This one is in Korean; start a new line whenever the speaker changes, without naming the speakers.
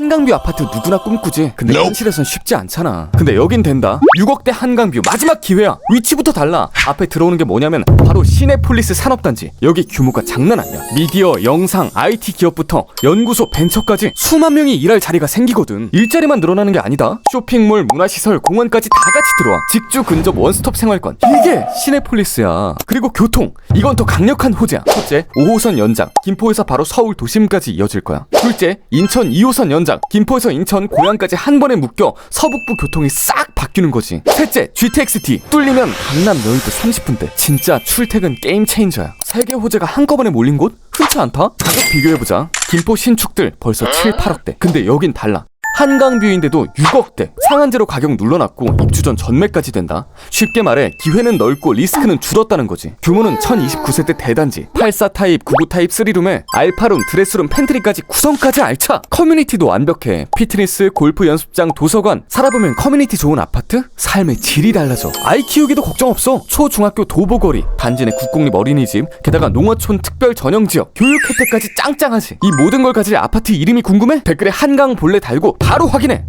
한강뷰 아파트 누구나 꿈꾸지. 근데 현실에선 쉽지 않잖아. 근데 여긴 된다. 6억대 한강뷰. 마지막 기회야. 위치부터 달라. 앞에 들어오는 게 뭐냐면 바로 시내폴리스 산업단지. 여기 규모가 장난 아니야. 미디어 영상 IT 기업부터 연구소 벤처까지 수만 명이 일할 자리가 생기거든. 일자리만 늘어나는 게 아니다. 쇼핑몰 문화시설 공원까지 다 같이 들어와. 직주 근접 원스톱 생활권. 이게 시내폴리스야. 그리고 교통. 이건 더 강력한 호재야. 첫째 5호선 연장. 김포에서 바로 서울 도심까지 이어질 거야. 둘째 인천 2호선 연장 김포에서 인천 고양까지 한 번에 묶여 서북부 교통이 싹 바뀌는 거지. 셋째 GTX-T 뚫리면 강남 여의도 30분대. 진짜 출퇴근 게임 체인저야. 세 개 호재가 한꺼번에 몰린 곳? 흔치 않다. 가격 비교해보자. 김포 신축들 벌써 7, 8억대. 근데 여긴 달라 한강뷰인데도 6억대 상한제로 가격 눌러놨고 입주 전 전매까지 된다. 쉽게 말해 기회는 넓고 리스크는 줄었다는 거지. 규모는 1029세대 대단지. 84 타입 99 타입 3룸에 알파룸 드레스룸 팬트리까지 구성까지 알차. 커뮤니티도 완벽해. 피트니스 골프 연습장 도서관. 살아보면 커뮤니티 좋은 아파트? 삶의 질이 달라져. 아이 키우기도 걱정 없어. 초중학교 도보거리. 단지 내 국공립 어린이집. 게다가 농어촌 특별 전형지역. 교육 혜택까지 짱짱하지. 이 모든 걸 가질 아파트 이름이 궁금해? 댓글에 한강 볼래 달고 바로 확인해